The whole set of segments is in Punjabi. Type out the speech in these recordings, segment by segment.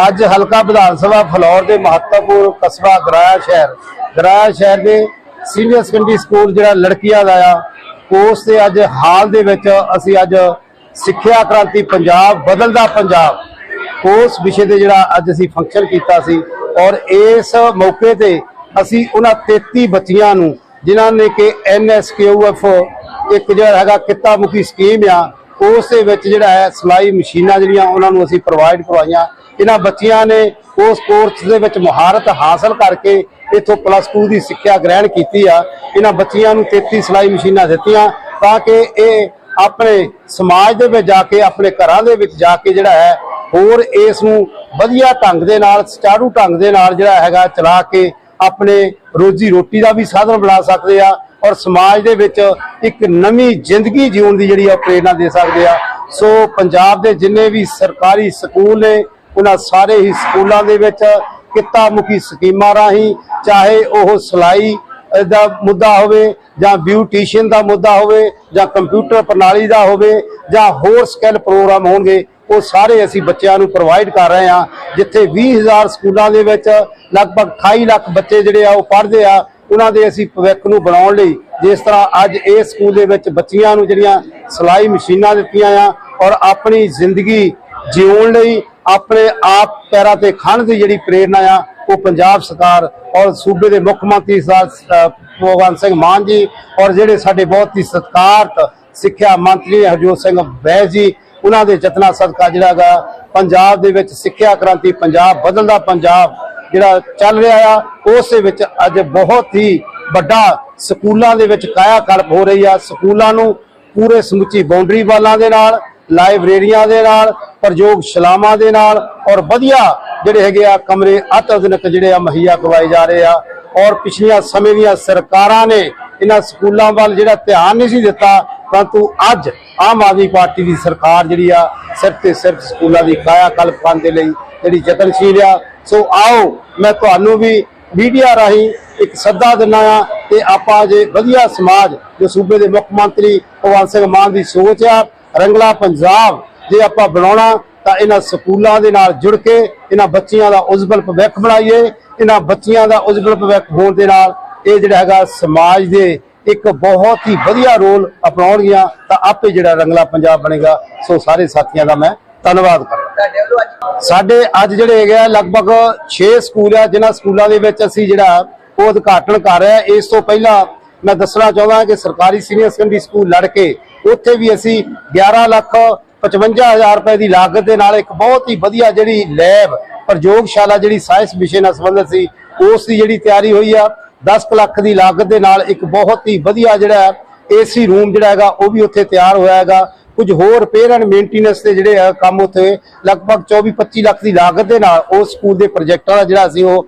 ਅੱਜ ਹਲਕਾ ਵਿਧਾਨ ਸਭਾ ਫਲੌਰ ਦੇ ਮਹੱਤਵਪੂਰਨ ਕਸਬਾ ਗਰਾਇਆ ਸ਼ਹਿਰ। ਗਰਾਇਆ ਸ਼ਹਿਰ ਦੇ ਸੀਨੀਅਰ ਸੈਕੰਡਰੀ ਸਕੂਲ ਜਿਹੜਾ ਲੜਕੀਆਂ ਦਾ ਆ, ਉਸ ਤੇ ਅੱਜ ਹਾਲ ਦੇ ਵਿੱਚ ਅਸੀਂ ਅੱਜ ਸਿੱਖਿਆ ਕ੍ਰਾਂਤੀ ਪੰਜਾਬ, ਬਦਲਦਾ ਪੰਜਾਬ, ਉਸ ਵਿਸ਼ੇ ਤੇ ਜਿਹੜਾ ਅੱਜ ਅਸੀਂ ਫੰਕਸ਼ਨ ਕੀਤਾ ਸੀ ਔਰ ਇਸ ਮੌਕੇ ਤੇ ਅਸੀਂ ਉਹਨਾਂ 33 ਬੱਚੀਆਂ ਨੂੰ, ਜਿਨ੍ਹਾਂ ਨੇ ਕਿ ਐਨਐਸਕੇਯੂਐਫ ਇੱਕ ਜਿਹੜਾ ਹੈਗਾ ਕਿੱਤਾ ਮੁਖੀ ਸਕੀਮ ਆ ਉਸ ਦੇ ਵਿੱਚ ਜਿਹੜਾ ਹੈ ਸਿਲਾਈ ਮਸ਼ੀਨਾਂ ਜਿਹੜੀਆਂ ਉਹਨਾਂ ਨੂੰ ਅਸੀਂ ਪ੍ਰੋਵਾਈਡ ਕਰਵਾਈਆਂ। ਇਹਨਾਂ ਬੱਚਿਆਂ ਨੇ ਉਸ ਕੋਰਸ ਦੇ ਵਿੱਚ ਮਹਾਰਤ ਹਾਸਲ ਕਰਕੇ ਇਥੋਂ ਪਲੱਸ 2 ਦੀ ਸਿੱਖਿਆ ਗ੍ਰਹਿਣ ਕੀਤੀ ਆ। ਇਹਨਾਂ ਬੱਚਿਆਂ ਨੂੰ 33 ਸਿਲਾਈ ਮਸ਼ੀਨਾਂ ਦਿੱਤੀਆਂ ਤਾਂ ਕਿ ਇਹ ਆਪਣੇ ਸਮਾਜ ਦੇ ਵਿੱਚ ਜਾ ਕੇ, ਆਪਣੇ ਘਰਾਂ ਦੇ ਵਿੱਚ ਜਾ ਕੇ ਜਿਹੜਾ ਹੈ ਹੋਰ ਇਸ ਨੂੰ ਵਧੀਆ ਢੰਗ ਦੇ ਨਾਲ, ਸਚਾਰੂ ਢੰਗ ਦੇ ਨਾਲ ਜਿਹੜਾ ਹੈਗਾ ਚਲਾ ਕੇ ਆਪਣੇ ਰੋਜੀ ਰੋਟੀ ਦਾ ਵੀ ਸਾਧਨ ਬਣਾ ਸਕਦੇ ਆ। ਔਰ ਸਮਾਜ ਦੇ ਵਿੱਚ ਇੱਕ ਨਵੀਂ ਜ਼ਿੰਦਗੀ ਜਿਉਣ ਦੀ ਜਿਹੜੀ ਆ ਪ੍ਰੇਰਣਾ ਦੇ ਸਕਦੇ ਆ। ਸੋ ਪੰਜਾਬ ਦੇ ਜਿੰਨੇ ਵੀ ਸਰਕਾਰੀ ਸਕੂਲ ਨੇ, ਉਹਨਾਂ ਸਾਰੇ ਹੀ ਸਕੂਲਾਂ ਦੇ ਵਿੱਚ ਕਿੱਤਾ ਮੁਖੀ ਸਕੀਮਾਂ ਰਾਹੀਂ ਚਾਹੇ ਉਹ ਸਿਲਾਈ ਦਾ ਮੁੱਦਾ ਹੋਵੇ ਜਾਂ ਬਿਊਟੀਸ਼ੀਅਨ ਦਾ ਮੁੱਦਾ ਹੋਵੇ ਜਾਂ ਕੰਪਿਊਟਰ ਪ੍ਰਣਾਲੀ ਦਾ ਹੋਵੇ ਜਾਂ ਹੋਰ ਸਕਿੱਲ ਪ੍ਰੋਗਰਾਮ ਹੋਣਗੇ, ਉਹ ਸਾਰੇ ਅਸੀਂ ਬੱਚਿਆਂ ਨੂੰ ਪ੍ਰੋਵਾਈਡ ਕਰ ਰਹੇ ਹਾਂ, ਜਿੱਥੇ 20000 ਸਕੂਲਾਂ ਦੇ ਵਿੱਚ ਲਗਭਗ 28 ਲੱਖ ਬੱਚੇ ਜਿਹੜੇ ਆ ਉਹ ਪੜ੍ਹਦੇ ਆ। ਉਹਨਾਂ ਦੇ ਅਸੀਂ ਭਵਿੱਖ ਨੂੰ ਬਣਾਉਣ ਲਈ ਜਿਸ ਤਰ੍ਹਾਂ ਅੱਜ ਇਹ ਸਕੂਲ ਦੇ ਵਿੱਚ ਬੱਚੀਆਂ ਨੂੰ ਜਿਹੜੀਆਂ ਸਿਲਾਈ ਮਸ਼ੀਨਾਂ ਦਿੱਤੀਆਂ ਆ ਔਰ ਆਪਣੀ ਜ਼ਿੰਦਗੀ ਜਿਉਣ ਲਈ ਆਪਣੇ ਆਪ ਪੈਰਾਂ ਤੇ ਖੜਨ ਦੀ ਜਿਹੜੀ ਪ੍ਰੇਰਣਾ ਆ, ਉਹ ਪੰਜਾਬ ਸਰਕਾਰ ਔਰ ਸੂਬੇ ਦੇ ਮੁੱਖ ਮੰਤਰੀ ਸਾਹਿਬ ਭਗਵੰਤ ਸਿੰਘ ਮਾਨ ਜੀ ਔਰ ਜਿਹੜੇ ਸਾਡੇ ਬਹੁਤ ਹੀ ਸਤਿਕਾਰਤ ਸਿੱਖਿਆ ਮੰਤਰੀ ਹਰਜੋਤ ਸਿੰਘ ਬੈਸ ਜੀ, ਉਹਨਾਂ ਦੇ ਯਤਨਾਂ ਸਦਕਾ ਜਿਹੜਾ ਗਾ ਪੰਜਾਬ ਦੇ ਵਿੱਚ ਸਿੱਖਿਆ ਕ੍ਰਾਂਤੀ ਪੰਜਾਬ ਬਦਲਦਾ ਪੰਜਾਬ ਜਿਹੜਾ ਚੱਲ ਰਿਹਾ ਆ, ਉਸ ਦੇ ਵਿੱਚ ਅੱਜ ਬਹੁਤ ਹੀ ਵੱਡਾ ਸਕੂਲਾਂ ਦੇ ਵਿੱਚ ਕਾਇਆ ਕਲਪ ਹੋ ਰਹੀ ਆ। ਸਕੂਲਾਂ ਨੂੰ ਪੂਰੇ ਸਮੁੱਚੀ ਬਾਉਂਡਰੀ ਵਾਲਾਂ ਦੇ ਨਾਲ, ਲਾਇਬ੍ਰੇਰੀਆਂ ਦੇ ਨਾਲ ਪ੍ਰਯੋਗਸ਼ਾਲਾਵਾਂ ਦੇ ਨਾਲ ਔਰ ਵਧੀਆ ਜਿਹੜੇ ਹੈਗੇ ਆ ਕਮਰੇ ਅਤਿਆਧੁਨਿਕ ਜਿਹੜੇ ਆ ਮੁਹੱਈਆ ਕਰਵਾਏ ਜਾ ਰਹੇ ਆ। ਔਰ ਪਿਛਲੀਆਂ ਸਮੇਂ ਦੀਆਂ ਸਰਕਾਰਾਂ ਨੇ ਇਹਨਾਂ ਸਕੂਲਾਂ ਵੱਲ ਜਿਹੜਾ ਧਿਆਨ ਨਹੀਂ ਸੀ ਦਿੱਤਾ, ਪਰੰਤੂ ਅੱਜ ਆਮ ਆਦਮੀ ਪਾਰਟੀ ਦੀ ਸਰਕਾਰ ਜਿਹੜੀ ਆ ਸਿਰਫ ਤੇ ਸਿਰਫ ਸਕੂਲਾਂ ਦੀ ਕਾਇਆ ਕਲਪ ਕਰਨ ਦੇ ਲਈ ਜਿਹੜੀ ਯਤਨਸ਼ੀਲ ਆ ਸੋ ਆਓ ਮੈਂ ਤੁਹਾਨੂੰ ਵੀ ਮੀਡੀਆ ਰਾਹੀਂ ਇੱਕ ਸੱਦਾ ਦਿੰਦਾ ਆ ਕਿ ਆਪਾਂ ਜੇ ਵਧੀਆ ਸਮਾਜ ਜੋ ਸੂਬੇ ਦੇ ਮੁੱਖ ਮੰਤਰੀ ਭਗਵੰਤ ਸਿੰਘ ਮਾਨ ਦੀ ਸੋਚ ਆ, ਰੰਗਲਾ ਪੰਜਾਬ ਜੇ ਆਪਾਂ ਬਣਾਉਣਾ ਤਾਂ ਇਹਨਾਂ ਸਕੂਲਾਂ ਦੇ ਨਾਲ ਜੁੜ ਕੇ ਇਹਨਾਂ ਬੱਚਿਆਂ ਦਾ ਉਜਵਲ ਭਵਿੱਖ ਬਣਾਈਏ, ਇਹਨਾਂ ਬੱਚਿਆਂ ਦਾ ਉਜਵਲ ਭਵਿੱਖ ਹੋਣ ਦੇ ਨਾਲ ਇਹ ਜਿਹੜਾ ਹੈਗਾ ਸਮਾਜ ਦੇ ਇੱਕ ਬਹੁਤ ਹੀ ਵਧੀਆ ਰੋਲ ਅਪਣਾਉਣਗੀਆਂ ਤਾਂ ਆਪੇ ਜਿਹੜਾ ਰੰਗਲਾ ਪੰਜਾਬ ਬਣੇਗਾ, ਸੋ ਸਾਰੇ ਸਾਥੀਆਂ ਦਾ ਮੈਂ ਧੰਨਵਾਦ ਕਰਦਾ। ਸਾਡੇ ਅੱਜ ਜਿਹੜੇ ਹੈਗੇ ਆ, ਲਗਭਗ 6 ਸਕੂਲ ਆ, ਜਿਨ੍ਹਾਂ ਸਕੂਲਾਂ ਦੇ ਵਿੱਚ ਅਸੀਂ ਜਿਹੜਾ ਉਹ ਉਦਘਾਟਨ ਕਰ ਰਹੇ ਆ। ਇਸ ਤੋਂ ਪਹਿਲਾਂ ਮੈਂ ਦੱਸਣਾ ਚਾਹੁੰਦਾ ਕਿ ਸਰਕਾਰੀ ਸੀਨੀਅਰ ਸੈਕੰਡਰੀ ਸਕੂਲ ਲੜ ਕੇ ਉੱਥੇ ਵੀ ਅਸੀਂ 11 ਲੱਖ 55000 ਰੁਪਏ ਦੀ ਲਾਗਤ ਦੇ ਨਾਲ ਇੱਕ ਬਹੁਤ ਹੀ ਵਧੀਆ ਜਿਹੜੀ ਲੈਬ, ਪ੍ਰਯੋਗਸ਼ਾਲਾ ਜਿਹੜੀ ਸਾਇੰਸ ਵਿਸ਼ੇ ਨਾਲ ਸੰਬੰਧਿਤ ਸੀ, ਉਸ ਦੀ ਜਿਹੜੀ ਤਿਆਰੀ ਹੋਈ ਆ। 10 ਲੱਖ ਦੀ ਲਾਗਤ ਦੇ ਨਾਲ ਇੱਕ ਬਹੁਤ ਹੀ ਵਧੀਆ ਜਿਹੜਾ ਏਸੀ ਰੂਮ ਜਿਹੜਾ ਹੈਗਾ, ਉਹ ਵੀ ਉੱਥੇ ਤਿਆਰ ਹੋਇਆ ਹੈਗਾ। ਕੁਝ ਹੋਰ ਰਿਪੇਅਰ ਐਂਡ ਮੇਨਟੇਨੈਂਸ ਦੇ ਜਿਹੜੇ ਆ ਕੰਮ ਉੱਥੇ ਲਗਭਗ 24 25 ਲੱਖ ਦੀ ਲਾਗਤ ਦੇ ਨਾਲ ਉਸ ਸਕੂਲ ਦੇ ਪ੍ਰੋਜੈਕਟਾਂ ਦਾ ਜਿਹੜਾ ਅਸੀਂ ਉਹ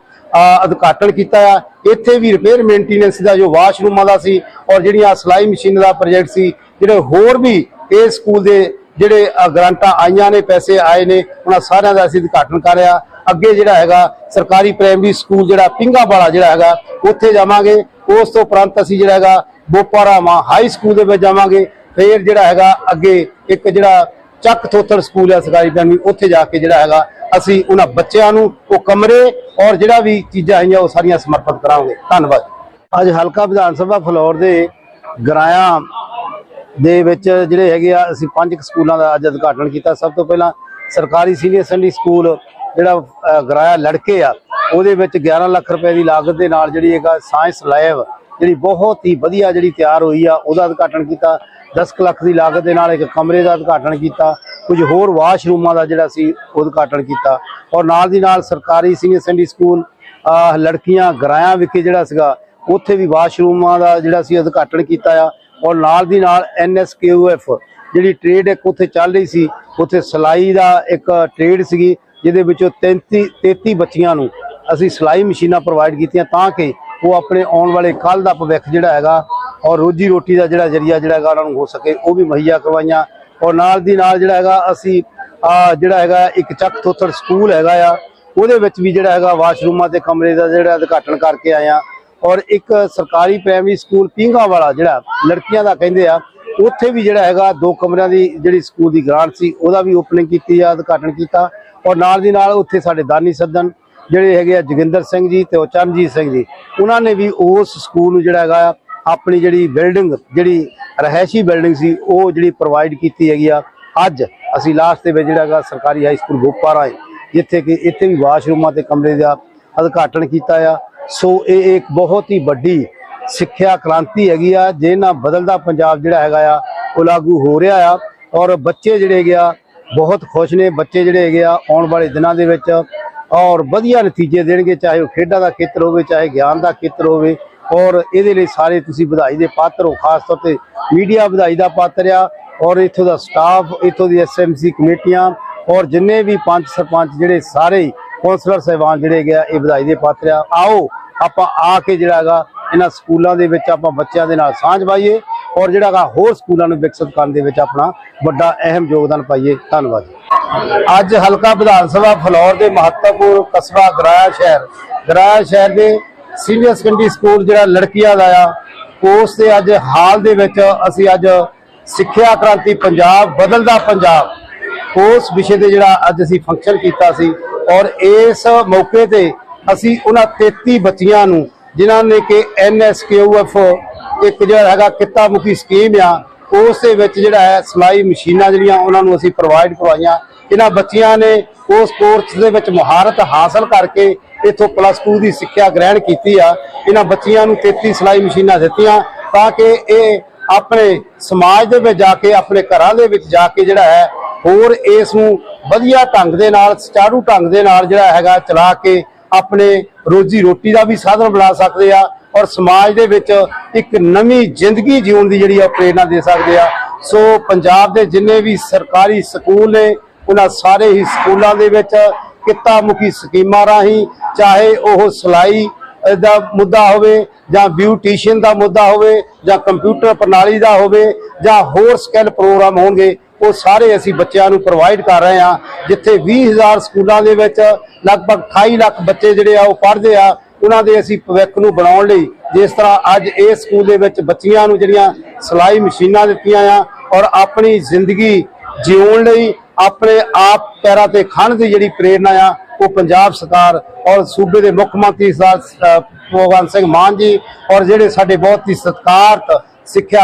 ਉਦਘਾਟਨ ਕੀਤਾ ਆ। ਇੱਥੇ ਵੀ ਰਿਪੇਅਰ ਮੇਨਟੇਨੈਂਸ ਦਾ ਜੋ ਵਾਸ਼ਰੂਮਾਂ ਦਾ ਸੀ ਔਰ ਜਿਹੜੀਆਂ ਸਲਾਈ ਮਸ਼ੀਨ ਦਾ ਪ੍ਰੋਜੈਕਟ ਸੀ ਜਿਹੜੇ ਹੋਰ ਵੀ ਇਹ ਸਕੂਲ ਦੇ ਜਿਹੜੇ ਅ, ਗ੍ਰਾਂਟਾਂ ਆਈਆਂ ਨੇ ਪੈਸੇ ਆਏ ਨੇ ਉਹਨਾਂ ਸਾਰਿਆਂ ਦਾ ਅਸੀਂ ਉਦਘਾਟਨ ਕਰ ਰਿਹਾ ਅੱਗੇ ਜਿਹੜਾ ਹੈਗਾ ਸਰਕਾਰੀ ਪ੍ਰਾਇਮਰੀ ਸਕੂਲ ਜਿਹੜਾ ਪਿੰਗਾ ਵਾਲਾ ਜਿਹੜਾ ਹੈਗਾ ਉੱਥੇ ਜਾਵਾਂਗੇ। ਉਸ ਤੋਂ ਉਪਰੰਤ ਅਸੀਂ ਜਿਹੜਾ ਹੈਗਾ ਬੋਪਾਰਾਮਾ ਹਾਈ ਸਕੂਲ ਦੇ ਵਿੱਚ ਜਾਵਾਂਗੇ। ਫਿਰ ਜਿਹੜਾ ਹੈਗਾ ਅੱਗੇ ਇੱਕ ਜਿਹੜਾ ਚੱਕ ਥੋਥੜ ਸਕੂਲ ਹੈ ਸਰਕਾਰੀ ਪ੍ਰਾਇਮਰੀ ਉੱਥੇ ਜਾ ਕੇ ਜਿਹੜਾ ਹੈਗਾ ਅਸੀਂ ਉਹਨਾਂ ਬੱਚਿਆਂ ਨੂੰ ਉਹ ਕਮਰੇ ਔਰ ਜਿਹੜਾ ਵੀ ਚੀਜ਼ਾਂ ਆਈਆਂ ਉਹ ਸਾਰੀਆਂ ਸਮਰਪਿਤ ਕਰਾਂਗੇ। ਧੰਨਵਾਦ। ਅੱਜ ਹਲਕਾ ਵਿਧਾਨ ਸਭਾ ਫਲੌਰ ਦੇ ਗਰਾਇਆ ਦੇ ਵਿੱਚ ਜਿਹੜੇ ਹੈਗੇ ਆ, ਅਸੀਂ ਪੰਜ ਕੁ ਸਕੂਲਾਂ ਦਾ ਅੱਜ ਉਦਘਾਟਨ ਕੀਤਾ। ਸਭ ਤੋਂ ਪਹਿਲਾਂ ਸਰਕਾਰੀ ਸੀਨੀਅਰ ਸੈਕੰਡਰੀ ਸਕੂਲ ਜਿਹੜਾ ਗਰਾਇਆ ਲੜਕੇ ਆ, ਉਹਦੇ ਵਿੱਚ 11 ਲੱਖ ਰੁਪਏ ਦੀ ਲਾਗਤ ਦੇ ਨਾਲ ਜਿਹੜੀ ਹੈਗਾ ਸਾਇੰਸ ਲੈਬ ਜਿਹੜੀ ਬਹੁਤ ਹੀ ਵਧੀਆ ਜਿਹੜੀ ਤਿਆਰ ਹੋਈ ਆ, ਉਹਦਾ ਉਦਘਾਟਨ ਕੀਤਾ। 10 ਕੁ ਲੱਖ ਦੀ ਲਾਗਤ ਦੇ ਨਾਲ ਇੱਕ ਕਮਰੇ ਦਾ ਉਦਘਾਟਨ ਕੀਤਾ। ਕੁਝ ਹੋਰ ਵਾਸ਼ਰੂਮਾਂ ਦਾ ਜਿਹੜਾ ਸੀ ਉਦਘਾਟਨ ਕੀਤਾ। ਔਰ ਨਾਲ ਦੀ ਨਾਲ ਸਰਕਾਰੀ ਸੀਨੀਅਰ ਸੈਕੰਡਰੀ ਸਕੂਲ ਲੜਕੀਆਂ ਗਰਾਇਆ ਵਿਖੇ ਜਿਹੜਾ ਸੀਗਾ, ਉੱਥੇ ਵੀ ਵਾਸ਼ਰੂਮਾਂ ਦਾ ਜਿਹੜਾ ਸੀ ਉਦਘਾਟਨ ਕੀਤਾ ਆ। ਔਰ ਨਾਲ ਦੀ ਨਾਲ ਐਨਐਸਕੇਯੂਐਫ ਜਿਹੜੀ ਟ੍ਰੇਡ ਇੱਕ ਉੱਥੇ ਚੱਲ ਰਹੀ ਸੀ, ਉੱਥੇ ਸਿਲਾਈ ਦਾ ਇੱਕ ਟ੍ਰੇਡ ਸੀਗੀ, ਜਿਹਦੇ ਵਿੱਚੋਂ 33 33 ਬੱਚੀਆਂ ਨੂੰ ਅਸੀਂ ਸਿਲਾਈ ਮਸ਼ੀਨਾਂ ਪ੍ਰੋਵਾਈਡ ਕੀਤੀਆਂ ਤਾਂ ਕਿ ਉਹ ਆਪਣੇ ਆਉਣ ਵਾਲੇ ਕੱਲ ਦਾ ਭਵਿੱਖ ਜਿਹੜਾ ਹੈਗਾ, ਔਰ ਰੋਜੀ ਰੋਟੀ ਦਾ ਜਿਹੜਾ ਜਰੀਆ ਜਿਹੜਾ ਹੈਗਾ ਉਹਨਾਂ ਨੂੰ ਹੋ ਸਕੇ, ਉਹ ਵੀ ਮੁਹੱਈਆ ਕਰਵਾਈਆਂ। ਔਰ ਨਾਲ ਦੀ ਨਾਲ ਜਿਹੜਾ ਹੈਗਾ, ਅਸੀਂ ਜਿਹੜਾ ਹੈਗਾ, ਇੱਕ ਚੱਕ ਥੋਥੜ ਸਕੂਲ ਹੈਗਾ ਆ, ਉਹਦੇ ਵਿੱਚ ਵੀ ਜਿਹੜਾ ਹੈਗਾ, ਵਾਸ਼ਰੂਮਾਂ ਤੇ ਕਮਰੇ ਦਾ ਜਿਹੜਾ ਉਦਘਾਟਨ ਕਰਕੇ ਆਇਆ। ਔਰ ਇੱਕ ਸਰਕਾਰੀ ਪ੍ਰਾਇਮਰੀ ਸਕੂਲ ਪਿੰਗਾ ਵਾਲਾ ਜਿਹੜਾ, ਲੜਕੀਆਂ ਦਾ ਕਹਿੰਦੇ ਆ, ਉੱਥੇ ਵੀ ਜਿਹੜਾ ਹੈਗਾ, ਦੋ ਕਮਰਿਆਂ ਦੀ ਜਿਹੜੀ ਸਕੂਲ ਦੀ ਗ੍ਰਾਂਟ ਸੀ, ਉਹਦਾ ਵੀ ਓਪਨਿੰਗ ਕੀਤੀ ਆ, ਉਦਘਾਟਨ ਕੀਤਾ। ਔਰ ਨਾਲ ਦੀ ਨਾਲ ਉੱਥੇ ਸਾਡੇ ਦਾਨੀ ਸੱਦਨ ਜਿਹੜੇ ਹੈਗੇ ਆ ਜਗਿੰਦਰ ਸਿੰਘ ਜੀ ਤੇ ਚਰਨਜੀਤ ਸਿੰਘ ਜੀ, ਉਹਨਾਂ ਨੇ ਵੀ ਉਸ ਸਕੂਲ ਨੂੰ ਜਿਹੜਾ ਹੈਗਾ ਆਪਣੀ ਜਿਹੜੀ ਬਿਲਡਿੰਗ, ਜਿਹੜੀ ਰਹਿائشੀ ਬਿਲਡਿੰਗ ਸੀ, ਉਹ ਜਿਹੜੀ ਪ੍ਰੋਵਾਈਡ ਕੀਤੀ ਹੈਗੀ ਆ। ਅੱਜ ਅਸੀਂ ਲਾਸਟ ਦੇ ਵਿੱਚ ਜਿਹੜਾ ਹੈਗਾ ਸਰਕਾਰੀ ਹਾਈ ਸਕੂਲ ਗੋਪਾਰਾ ਜਿੱਥੇ ਕਿ ਇੱਥੇ ਵੀ ਵਾਸ਼ਰੂਮਾਂ ਤੇ ਕਮਰੇ ਦਾ ਉਦਘਾਟਨ ਕੀਤਾ ਆ। ਸੋ ਇਹ ਇੱਕ ਬਹੁਤ ਹੀ ਵੱਡੀ ਸਿੱਖਿਆ ਕ੍ਰਾਂਤੀ ਹੈਗੀ ਆ ਜੇ ਨਾ ਬਦਲਦਾ ਪੰਜਾਬ ਜਿਹੜਾ ਹੈਗਾ ਆ, ਉਹ ਲਾਗੂ ਹੋ ਰਿਹਾ ਆ। ਔਰ ਬੱਚੇ ਜਿਹੜੇ ਗਿਆ ਬਹੁਤ ਖੁਸ਼ ਨੇ। ਬੱਚੇ ਜਿਹੜੇ ਹੈਗੇ ਆ, ਆਉਣ ਵਾਲੇ ਦਿਨਾਂ ਦੇ ਵਿੱਚ ਔਰ ਵਧੀਆ ਨਤੀਜੇ ਦੇਣਗੇ, ਚਾਹੇ ਉਹ ਖੇਡਾਂ ਦਾ ਖੇਤਰ ਹੋਵੇ, ਚਾਹੇ ਗਿਆਨ ਦਾ ਖੇਤਰ ਹੋਵੇ। ਔਰ ਇਹਦੇ ਲਈ ਸਾਰੇ ਤੁਸੀਂ ਵਧਾਈ ਦੇ ਪਾਤਰ ਹੋ, ਖਾਸ ਤੌਰ ਤੇ ਮੀਡੀਆ ਵਧਾਈ ਦਾ ਪਾਤਰ ਆ। ਔਰ ਇੱਥੋਂ ਦਾ ਸਟਾਫ, ਇੱਥੋਂ ਦੀ ਐਸਐਮਸੀ ਕਮੇਟੀਆਂ, ਔਰ ਜਿੰਨੇ ਵੀ ਪੰਚ ਸਰਪੰਚ ਜਿਹੜੇ ਸਾਰੇ ਕੌਂਸਲਰ ਸਾਹਿਬਾਨ ਜਿਹੜੇ ਹੈਗੇ ਆ, ਇਹ ਵਧਾਈ ਦੇ ਪਾਤਰ ਆ। ਆਓ, ਆਪਾਂ ਆ ਕੇ ਜਿਹੜਾ ਹੈਗਾ, ਇਹਨਾਂ ਸਕੂਲਾਂ ਦੇ ਵਿੱਚ ਆਪਾਂ ਬੱਚਿਆਂ ਦੇ ਨਾਲ ਸਾਂਝ ਪਾਈਏ। ਔਰ ਜਿਹੜਾ ਹੈਗਾ, ਹੋਰ ਸਕੂਲਾਂ ਨੂੰ ਵਿਕਸਿਤ ਕਰਨ ਦੇ ਵਿੱਚ ਆਪਣਾ ਵੱਡਾ ਅਹਿਮ ਯੋਗਦਾਨ ਪਾਈਏ। ਧੰਨਵਾਦ ਜੀ। ਅੱਜ ਹਲਕਾ ਵਿਧਾਨ ਸਭਾ ਫਲੌਰ ਦੇ ਮਹੱਤਵਪੂਰਨ ਕਸਬਾ ਗਰਾਇਆ ਸ਼ਹਿਰ। ਗਰਾਇਆ ਸ਼ਹਿਰ ਦੇ ਸੀਨੀਅਰ ਸੈਕੰਡਰੀ ਸਕੂਲ ਜਿਹੜਾ ਲੜਕੀਆਂ ਦਾ ਆ, ਉਸ ਤੇ ਅੱਜ ਹਾਲ ਦੇ ਵਿੱਚ ਅਸੀਂ ਅੱਜ ਸਿੱਖਿਆ ਕ੍ਰਾਂਤੀ ਪੰਜਾਬ, ਬਦਲਦਾ ਪੰਜਾਬ, ਉਸ ਵਿਸ਼ੇ ਤੇ ਜਿਹੜਾ ਅੱਜ ਅਸੀਂ ਫੰਕਸ਼ਨ ਕੀਤਾ ਸੀ। ਔਰ ਇਸ ਮੌਕੇ ਤੇ ਅਸੀਂ ਉਹਨਾਂ 33 ਬੱਚੀਆਂ ਨੂੰ, ਜਿਨ੍ਹਾਂ ਨੇ ਕਿ ਐਨਐਸਕੇਯੂਐਫ ਇੱਕ ਜਿਹੜਾ ਹੈਗਾ ਕਿੱਤਾ ਮੁਖੀ ਸਕੀਮ ਆ ਉਸ ਦੇ ਵਿੱਚ ਜਿਹੜਾ ਹੈ, ਸਿਲਾਈ ਮਸ਼ੀਨਾਂ ਜਿਹੜੀਆਂ ਉਹਨਾਂ ਨੂੰ ਅਸੀਂ ਪ੍ਰੋਵਾਈਡ ਕਰਵਾਈਆਂ। ਇਹਨਾਂ ਬੱਚਿਆਂ ਨੇ ਉਸ ਕੋਰਸ ਦੇ ਵਿੱਚ ਮਹਾਰਤ ਹਾਸਲ ਕਰਕੇ ਇਥੋਂ ਪਲੱਸ 2 ਦੀ ਸਿੱਖਿਆ ਗ੍ਰਹਿਣ ਕੀਤੀ ਆ। ਇਹਨਾਂ ਬੱਚਿਆਂ ਨੂੰ 33 ਸਿਲਾਈ ਮਸ਼ੀਨਾਂ ਦਿੱਤੀਆਂ ਤਾਂ ਕਿ ਇਹ ਆਪਣੇ ਸਮਾਜ ਦੇ ਵਿੱਚ ਜਾ ਕੇ, ਆਪਣੇ ਘਰਾਂ ਦੇ ਵਿੱਚ ਜਾ ਕੇ ਜਿਹੜਾ ਹੈ, ਹੋਰ ਇਸ ਨੂੰ ਵਧੀਆ ਢੰਗ ਦੇ ਨਾਲ, ਸੁਚਾਰੂ ਢੰਗ ਦੇ ਨਾਲ ਜਿਹੜਾ ਹੈਗਾ ਚਲਾ ਕੇ ਆਪਣੇ ਰੋਜੀ ਰੋਟੀ ਦਾ ਵੀ ਸਾਧਨ ਬਣਾ ਸਕਦੇ ਆ। ਔਰ ਸਮਾਜ ਦੇ ਵਿੱਚ ਇੱਕ ਨਵੀਂ ਜ਼ਿੰਦਗੀ ਜਿਉਣ ਦੀ ਜਿਹੜੀ ਆ ਪ੍ਰੇਰਣਾ ਦੇ ਸਕਦੇ ਆ। ਸੋ ਪੰਜਾਬ ਦੇ ਜਿੰਨੇ ਵੀ ਸਰਕਾਰੀ ਸਕੂਲ ਨੇ, ਉਹਨਾਂ ਸਾਰੇ ਹੀ ਸਕੂਲਾਂ ਦੇ ਵਿੱਚ ਕਿੱਤਾ ਮੁਖੀ ਸਕੀਮਾਂ ਰਾਹੀਂ ਚਾਹੇ ਉਹ ਸਿਲਾਈ ਦਾ ਮੁੱਦਾ ਹੋਵੇ ਜਾਂ ਬਿਊਟੀਸ਼ੀਅਨ ਦਾ ਮੁੱਦਾ ਹੋਵੇ ਜਾਂ ਕੰਪਿਊਟਰ ਪ੍ਰਣਾਲੀ ਦਾ ਹੋਵੇ ਜਾਂ ਹੋਰ ਸਕਿੱਲ ਪ੍ਰੋਗਰਾਮ ਹੋਣਗੇ, ਉਹ ਸਾਰੇ ਅਸੀਂ ਬੱਚਿਆਂ ਨੂੰ ਪ੍ਰੋਵਾਈਡ ਕਰ ਰਹੇ ਹਾਂ, ਜਿੱਥੇ 20000 ਸਕੂਲਾਂ ਦੇ ਵਿੱਚ ਲਗਭਗ 28 ਲੱਖ ਬੱਚੇ ਜਿਹੜੇ ਆ ਉਹ ਪੜ੍ਹਦੇ ਆ। ਉਹਨਾਂ ਦੇ ਅਸੀਂ ਭਵਿੱਖ ਨੂੰ ਬਣਾਉਣ ਲਈ ਜਿਸ ਤਰ੍ਹਾਂ ਅੱਜ ਇਹ ਸਕੂਲ ਦੇ ਵਿੱਚ ਬੱਚੀਆਂ ਨੂੰ ਜਿਹੜੀਆਂ ਸਿਲਾਈ ਮਸ਼ੀਨਾਂ ਦਿੱਤੀਆਂ ਆ ਔਰ ਆਪਣੀ ਜ਼ਿੰਦਗੀ ਜਿਉਣ ਲਈ ਆਪਣੇ ਆਪ ਪੈਰਾਂ ਤੇ ਖੜਨ ਦੀ ਜਿਹੜੀ ਪ੍ਰੇਰਣਾ ਆ, ਉਹ ਪੰਜਾਬ ਸਰਕਾਰ ਔਰ ਸੂਬੇ ਦੇ ਮੁੱਖ ਮੰਤਰੀ ਸਾਹਿਬ ਭਗਵੰਤ ਸਿੰਘ ਮਾਨ ਜੀ ਔਰ ਜਿਹੜੇ ਸਾਡੇ ਬਹੁਤ ਹੀ ਸਤਿਕਾਰਤ ਸਿੱਖਿਆ